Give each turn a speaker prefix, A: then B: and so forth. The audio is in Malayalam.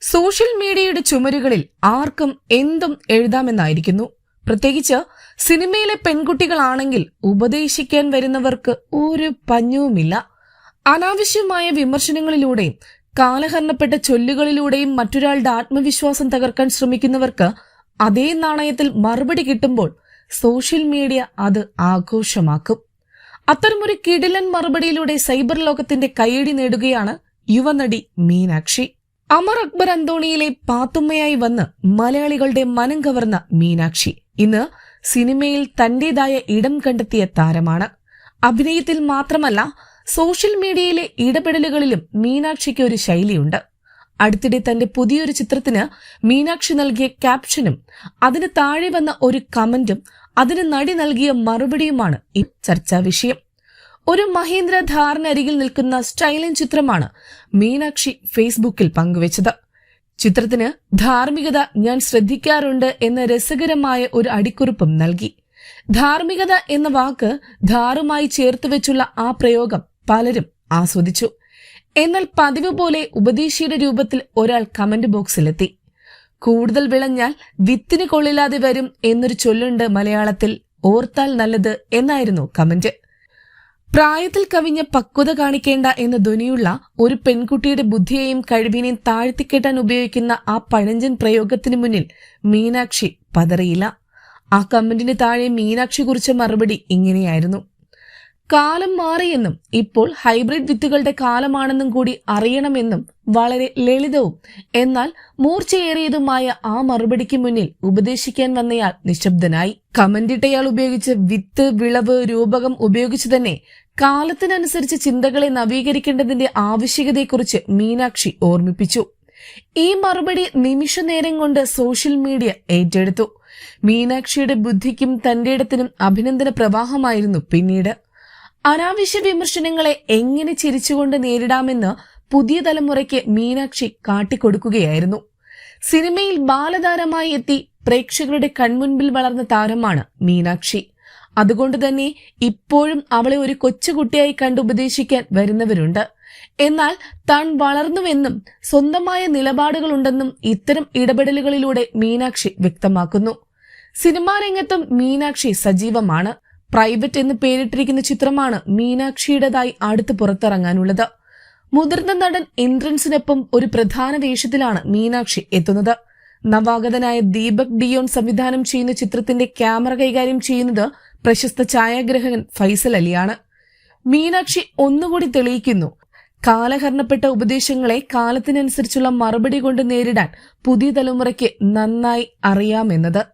A: സോഷ്യൽ മീഡിയയുടെ ചുമരുകളിൽ ആർക്കും എന്തും എഴുതാമെന്നായിരിക്കുന്നു. പ്രത്യേകിച്ച് സിനിമയിലെ പെൺകുട്ടികളാണെങ്കിൽ ഉപദേശിക്കാൻ വരുന്നവർക്ക് ഒരു പഞ്ഞവുമില്ല. അനാവശ്യമായ വിമർശനങ്ങളിലൂടെയും കാലഹരണപ്പെട്ട ചൊല്ലുകളിലൂടെയും മറ്റൊരാളുടെ ആത്മവിശ്വാസം തകർക്കാൻ ശ്രമിക്കുന്നവർക്ക് അതേ നാണയത്തിൽ മറുപടി കിട്ടുമ്പോൾ സോഷ്യൽ മീഡിയ അത് ആഘോഷമാക്കും. അത്തരമൊരു കിടിലൻ മറുപടിയിലൂടെ സൈബർ ലോകത്തിന്റെ കൈയടി നേടുകയാണ് യുവനടി മീനാക്ഷി. അമർ അക്ബർ അന്തോണിയിലെ പാത്തുമ്മയായി വന്ന് മലയാളികളുടെ മനം കവർന്ന മീനാക്ഷി. ഇന്ന് സിനിമയിൽ തന്റേതായ ഇടം കണ്ടെത്തിയ താരമാണ്. അഭിനയത്തിൽ മാത്രമല്ല സോഷ്യൽ മീഡിയയിലെ ഇടപെടലുകളിലും മീനാക്ഷിക്ക് ഒരു ശൈലിയുണ്ട്. അടുത്തിടെ തന്റെ പുതിയൊരു ചിത്രത്തിന് മീനാക്ഷി നൽകിയ ക്യാപ്ഷനും അതിന് താഴെ വന്ന ഒരു കമന്റും അതിന് നടി നൽകിയ മറുപടിയുമാണ് ഈ ചർച്ചാ വിഷയം. ഒരു മഹീന്ദ്ര ധാറിനരികിൽ നിൽക്കുന്ന സ്റ്റൈലിൻ ചിത്രമാണ് മീനാക്ഷി ഫേസ്ബുക്കിൽ പങ്കുവച്ചത്. ചിത്രത്തിന് ധാർമ്മികത ഞാൻ ശ്രദ്ധിക്കാറുണ്ട് എന്ന രസകരമായ ഒരു അടിക്കുറിപ്പും നൽകി. ധാർമ്മികത എന്ന വാക്ക് ധാറുമായി ചേർത്തുവെച്ചുള്ള ആ പ്രയോഗം പലരും ആസ്വദിച്ചു. എന്നാൽ പതിവ് പോലെ ഉപദേശിയുടെ രൂപത്തിൽ ഒരാൾ കമന്റ് ബോക്സിലെത്തി. കൂടുതൽ വിളഞ്ഞാൽ വിത്തിന് കൊള്ളില്ലാതെ വരും എന്നൊരു ചൊല്ലുണ്ട് മലയാളത്തിൽ ഓർത്താൽ നല്ലത് എന്നായിരുന്നു കമന്റ്. പ്രായത്തിൽ കവിഞ്ഞ പക്വത കാണിക്കേണ്ട എന്ന ധ്വനിയുള്ള ഒരു പെൺകുട്ടിയുടെ ബുദ്ധിയെയും കഴിവിനെയും താഴ്ത്തിക്കെട്ടാൻ ഉപയോഗിക്കുന്ന ആ പഴഞ്ചൻ പ്രയോഗത്തിന് മുന്നിൽ മീനാക്ഷി പതറിയില്ല. ആ കമന്റിന് താഴെ മീനാക്ഷി കുറിച്ച മറുപടി ഇങ്ങനെയായിരുന്നു. കാലം മാറിയെന്നും ഇപ്പോൾ ഹൈബ്രിഡ് വിത്തുകളുടെ കാലമാണെന്നും കൂടി അറിയണമെന്നും വളരെ ലളിതവും എന്നാൽ മൂർച്ചയേറിയതുമായ ആ മറുപടിക്ക് മുന്നിൽ ഉപദേശിക്കാൻ വന്നയാൾ നിശബ്ദനായി. കമന്റിട്ടയാൾ ഉപയോഗിച്ച വിത്ത് വിളവ് രൂപകം ഉപയോഗിച്ചു തന്നെ കാലത്തിനനുസരിച്ച് ചിന്തകളെ നവീകരിക്കേണ്ടതിന്റെ ആവശ്യകതയെക്കുറിച്ച് മീനാക്ഷി ഓർമ്മിപ്പിച്ചു. ഈ മറുപടി നിമിഷ നേരം കൊണ്ട് സോഷ്യൽ മീഡിയ ഏറ്റെടുത്തു. മീനാക്ഷിയുടെ ബുദ്ധിക്കും തന്റെ ഇടത്തിനും അഭിനന്ദന പ്രവാഹമായിരുന്നു പിന്നീട്. അനാവശ്യ വിമർശനങ്ങളെ എങ്ങനെ ചിരിച്ചുകൊണ്ട് നേരിടാമെന്ന് പുതിയ തലമുറയ്ക്ക് മീനാക്ഷി കാട്ടിക്കൊടുക്കുകയായിരുന്നു. സിനിമയിൽ ബാലതാരമായി എത്തി പ്രേക്ഷകരുടെ കൺമുൻപിൽ വളർന്ന താരമാണ് മീനാക്ഷി. അതുകൊണ്ട് തന്നെ ഇപ്പോഴും അവളെ ഒരു കൊച്ചുകുട്ടിയായി കണ്ട് ഉപദേശിക്കാൻ വരുന്നവരുണ്ട്. എന്നാൽ താൻ വളർന്നുവെന്നും സ്വന്തമായ നിലപാടുകളുണ്ടെന്നും ഇത്തരം ഇടപെടലുകളിലൂടെ മീനാക്ഷി വ്യക്തമാക്കുന്നു. സിനിമാരംഗത്തും മീനാക്ഷി സജീവമാണ്. പ്രൈവറ്റ് എന്ന് പേരിട്ടിരിക്കുന്ന ചിത്രമാണ് മീനാക്ഷിയുടേതായി അടുത്ത് പുറത്തിറങ്ങാനുള്ളത്. മുതിർന്ന നടൻ ഇന്ദ്രൻസിനൊപ്പം ഒരു പ്രധാന വേഷത്തിലാണ് മീനാക്ഷി എത്തുന്നത്. നവാഗതനായ ദീപക് ഡിയോൺ സംവിധാനം ചെയ്യുന്ന ചിത്രത്തിന്റെ ക്യാമറ കൈകാര്യം ചെയ്യുന്നത് പ്രശസ്ത ഛായാഗ്രഹകൻ ഫൈസൽ അലിയാണ്. മീനാക്ഷി ഒന്നുകൂടി തെളിയിക്കുന്നു. കാലഹരണപ്പെട്ട ഉപദേശങ്ങളെ കാലത്തിനനുസരിച്ചുള്ള മറുപടി കൊണ്ട് നേരിടാൻ പുതിയ തലമുറയ്ക്ക് നന്നായി അറിയാമെന്നത്.